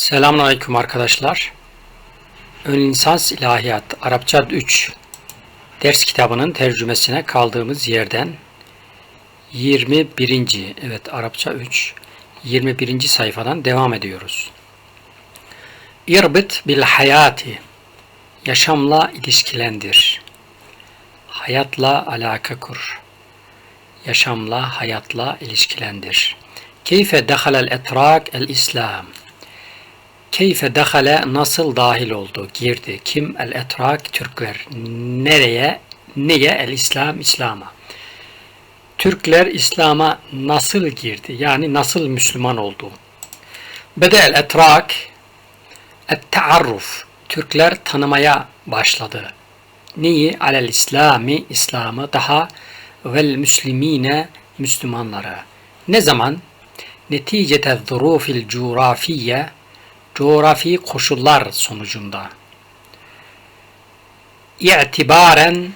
Selamünaleyküm arkadaşlar. Ön lisans İlahiyat Arapça 3 ders kitabının tercümesine kaldığımız yerden 21. evet Arapça 3 21. sayfadan devam ediyoruz. İrbit bil hayati yaşamla ilişkilendir. Hayatla alaka kur. Yaşamla, hayatla ilişkilendir. Keyfe dehalel etrak el İslam Keyfe dehale nasıl dahil oldu, girdi? Kim? El etrak Türkler. Nereye? Neye? El İslam İslam'a. Türkler İslam'a nasıl girdi? Yani nasıl Müslüman oldu? Bede el etrak et taarruf. Türkler tanımaya başladı. Neyi? Alel İslami, İslam'ı daha vel müslimine, Müslümanları. Ne zaman? Neticete zurufil coğrafiye, coğrafi koşullar sonucunda. İ'tibaren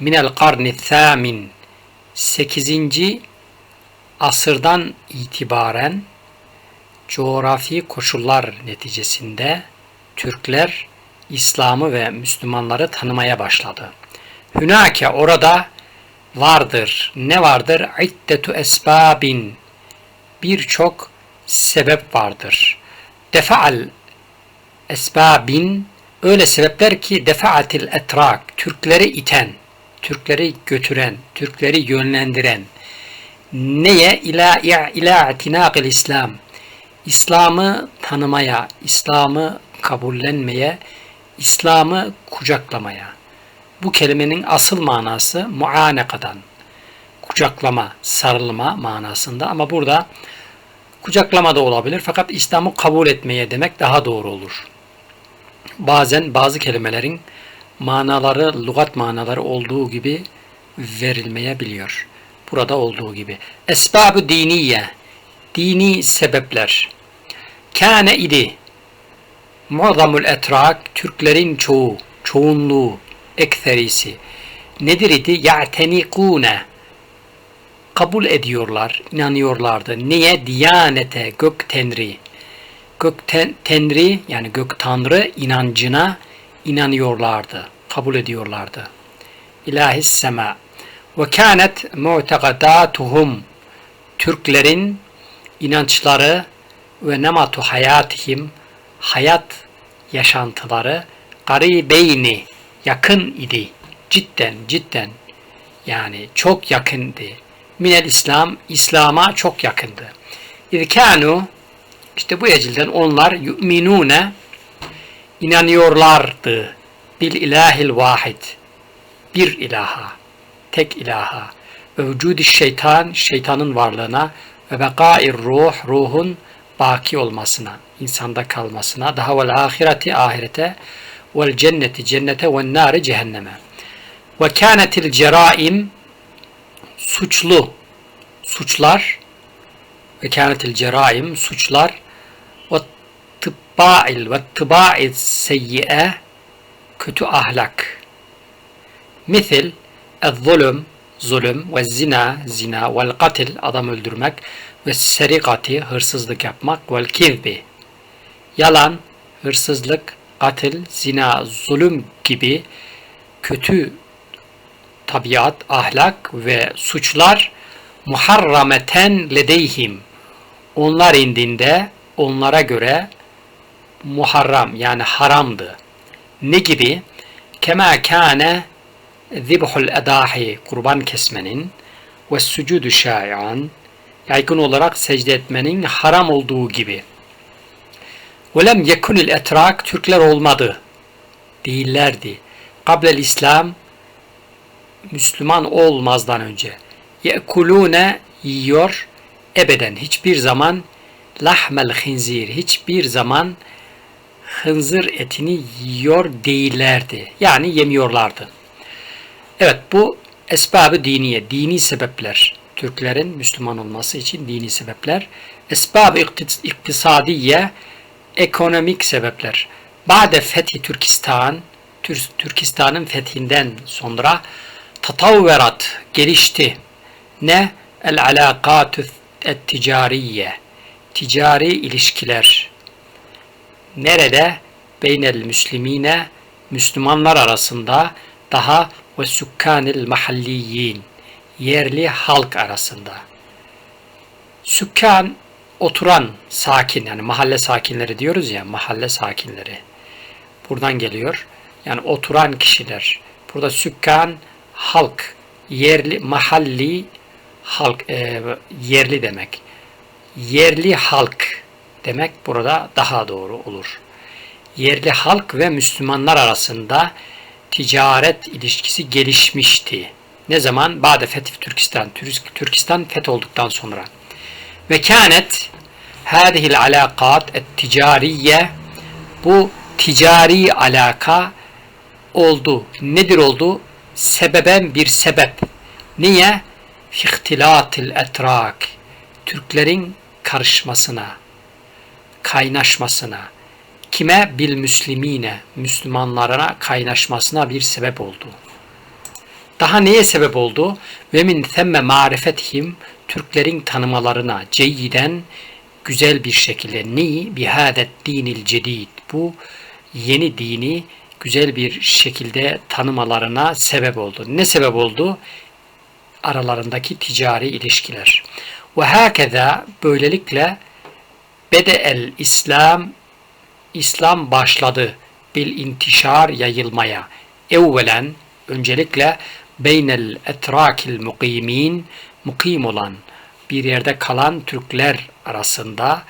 minel karni thamin 8. asırdan itibaren coğrafi koşullar neticesinde Türkler İslam'ı ve Müslümanları tanımaya başladı. Hünake orada vardır. Ne vardır? İddetu esbabin. Birçok sebep vardır defa'al esbabin öyle sebepler ki defaatil etrak Türkleri iten, Türkleri götüren, Türkleri yönlendiren. Neye? İla ila itinaqil İslam. İslam'ı tanımaya, İslam'ı kabullenmeye, İslam'ı kucaklamaya. Bu kelimenin asıl manası muanekadan, kucaklama, sarılma manasında. Ama burada Kucaklama da olabilir fakat İslam'ı kabul etmeye demek daha doğru olur. Bazen bazı kelimelerin manaları, lügat manaları olduğu gibi verilmeyebiliyor. Burada olduğu gibi. Esbab-ı diniye, dini sebepler. Kâne idi, muazzamul etrak, Türklerin çoğu, çoğunluğu, ekserisi. Nedir idi? Ya'tenikûne, kabul ediyorlar, inanıyorlardı. Niye? Diyanete, gök tenri. Gök ten, tenri yani gök tanrı inancına inanıyorlardı, kabul ediyorlardı. İlahis sema. Ve kânet mu'tekadâtuhum. Türklerin inançları ve nematu hayatihim hayat yaşantıları garibeyni yakın idi. Cidden cidden yani çok yakındı minel İslam, İslam'a çok yakındı. İzkânu, işte bu ecilden onlar yu'minune, inanıyorlardı. Bil ilahil vahid, bir ilaha, tek ilaha. Ve vücudi şeytan, şeytanın varlığına ve bekair ruh, ruhun baki olmasına, insanda kalmasına, daha vel ahireti ahirete, vel cenneti cennete ve nari cehenneme. Ve kânetil ceraim, suçlu suçlar ve kânetil ceraim suçlar ve tıbba'il ve tıbba'il seyyi'e kötü ahlak. Misil zulüm zulüm ve zina zina vel katil adam öldürmek ve serikati hırsızlık yapmak vel kizbi yalan hırsızlık katil zina zulüm gibi kötü tabiat, ahlak ve suçlar muharrameten ledeyhim. Onlar indinde onlara göre muharram yani haramdı. Ne gibi? Kema kâne zibhul edahi kurban kesmenin ve sucudu şai'an yaygın olarak secde etmenin haram olduğu gibi. Velem yekunil etrak Türkler olmadı. Değillerdi. Kablel İslam Müslüman olmazdan önce. Yekulune yiyor ebeden hiçbir zaman lahmel hinzir hiçbir zaman hınzır etini yiyor değillerdi. Yani yemiyorlardı. Evet bu esbabı diniye, dini sebepler. Türklerin Müslüman olması için dini sebepler. Esbab-ı iktisadiye, ekonomik sebepler. Ba'de fethi Türkistan, Türkistan'ın fethinden sonra tatavverat gelişti. Ne? El alakatü ticariye ticari ilişkiler Nerede? Beynel müslimine Müslümanlar arasında daha ve sükkanil mahalliyin yerli halk arasında. Sükkan oturan sakin yani mahalle sakinleri diyoruz ya mahalle sakinleri. Buradan geliyor. Yani oturan kişiler. Burada sükkan halk yerli mahalli halk e, yerli demek. Yerli halk demek burada daha doğru olur. Yerli halk ve Müslümanlar arasında ticaret ilişkisi gelişmişti. Ne zaman? Bade Fetih Türkistan. Türkistan fetholduktan sonra. Ve kânet hâzihil alâkât et ticariye bu ticari alaka oldu. Nedir oldu? Sebeben bir sebep. Niye? İhtilatil etrak. Türklerin karışmasına, kaynaşmasına. Kime? Bil müslimine. Müslümanlarına kaynaşmasına bir sebep oldu. Daha neye sebep oldu? Ve min themme marifetihim Türklerin tanımalarına ceyyiden güzel bir şekilde ni bihadet dinil cedid bu yeni dini güzel bir şekilde tanımalarına sebep oldu. Ne sebep oldu? Aralarındaki ticari ilişkiler. Ve hakeza böylelikle bede el İslam İslam başladı bil intişar yayılmaya. Evvelen öncelikle beynel etrakil mukimin mukim olan bir yerde kalan Türkler arasında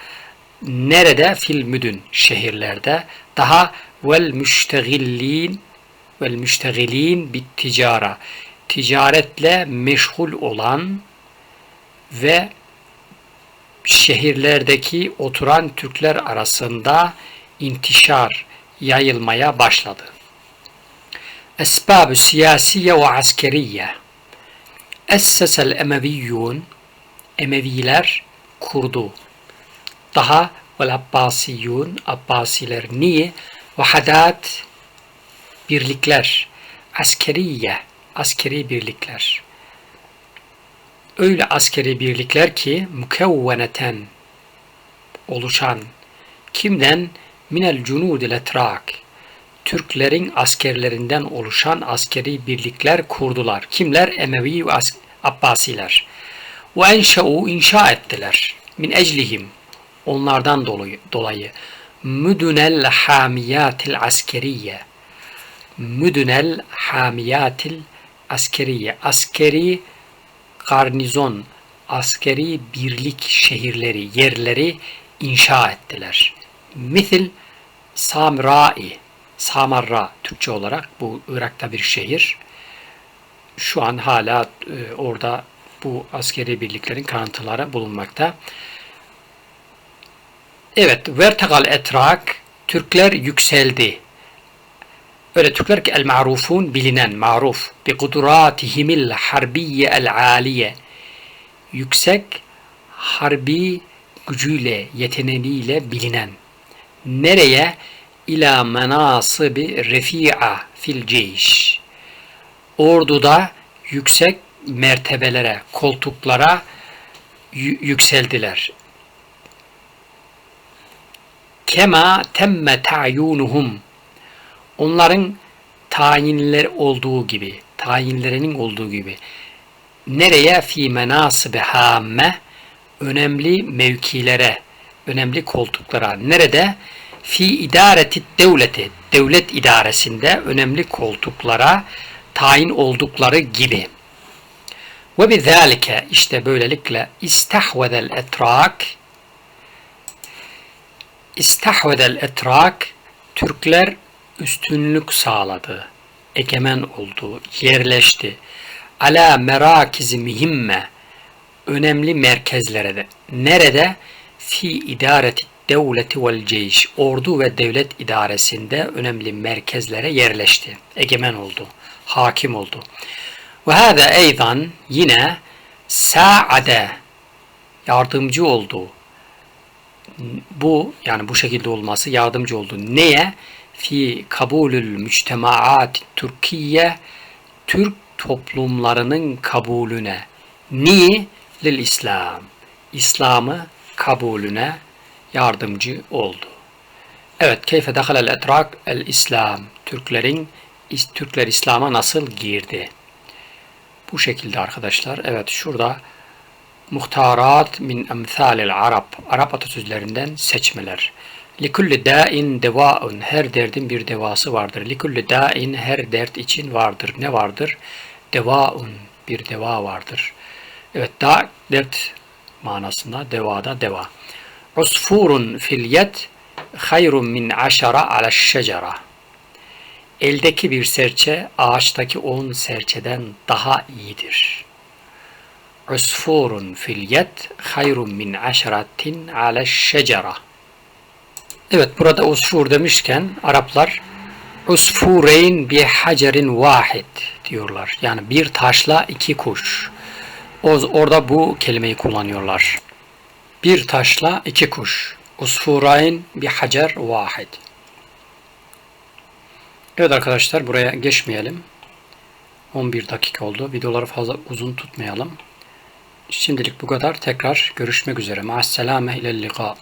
nerede fil müdün şehirlerde daha vel müştegillin vel müştegilin bit ticara ticaretle meşgul olan ve şehirlerdeki oturan Türkler arasında intişar yayılmaya başladı. Esbab siyasiye ve askeriye Essesel Emeviyyun Emeviler kurdu. Daha vel Abbasiyun Abbasiler niye? Vahadat birlikler. Askeriye askeri birlikler. Öyle askeri birlikler ki mukevveneten oluşan kimden? Minel cunudil etrak Türklerin askerlerinden oluşan askeri birlikler kurdular. Kimler? Emevi ve Abbasiler. Ve enşe'u inşa ettiler. Min eclihim. Onlardan dolayı, dolayı. Müdünel hamiyatil askeriye. Müdünel hamiyatil askeriye. Askeri garnizon, askeri birlik şehirleri, yerleri inşa ettiler. Misil Samrai Samarra Türkçe olarak bu Irak'ta bir şehir. Şu an hala e, orada bu askeri birliklerin kanıtları bulunmakta. Evet, vertikal etrak Türkler yükseldi. Öyle Türkler ki el marufun bilinen, maruf bi kudratihimil harbiye el aliye yüksek harbi gücüyle, yeteneğiyle bilinen. Nereye? ila menasibi refi'a fil ceyş. Orduda yüksek mertebelere, koltuklara yükseldiler. Kema temme ta'yunuhum. Onların tayinler olduğu gibi, tayinlerinin olduğu gibi. Nereye fi menasibi hamme önemli mevkilere, önemli koltuklara. Nerede? fi idareti devleti, devlet idaresinde önemli koltuklara tayin oldukları gibi. Ve bizalike işte böylelikle istahvedel etrak istahvedel etrak Türkler üstünlük sağladı, egemen oldu, yerleşti. Ala merakizi mühimme önemli merkezlere de. Nerede? Fi idareti devleti vel ceyş, ordu ve devlet idaresinde önemli merkezlere yerleşti. Egemen oldu, hakim oldu. Ve hâze eydan yine sa'ade yardımcı oldu. Bu yani bu şekilde olması yardımcı oldu. Neye? Fi kabulül müctemaat Türkiye Türk toplumlarının kabulüne. Niye? Lil İslam. İslam'ı kabulüne yardımcı oldu. Evet, keyfe dehalel etrak el İslam. Türklerin Türkler İslam'a nasıl girdi? Bu şekilde arkadaşlar. Evet, şurada muhtarat min emsalil Arap. Arap atasözlerinden seçmeler. Likulli da'in devaun. Her derdin bir devası vardır. Likulli da'in her dert için vardır. Ne vardır? Devaun. Bir deva vardır. Evet, da dert manasında devada deva. Usfurun fil yed hayrun min aşara ala şecera. Eldeki bir serçe ağaçtaki on serçeden daha iyidir. Usfurun fil yed hayrun min aşaratin ala şecera. Evet burada usfur demişken Araplar usfureyn bi hacerin vahid diyorlar. Yani bir taşla iki kuş. Orada bu kelimeyi kullanıyorlar. Bir taşla iki kuş. Usfurayn bi hacer vahid. Evet arkadaşlar buraya geçmeyelim. 11 dakika oldu. Videoları fazla uzun tutmayalım. Şimdilik bu kadar. Tekrar görüşmek üzere. Ma'as selame ilel liqa.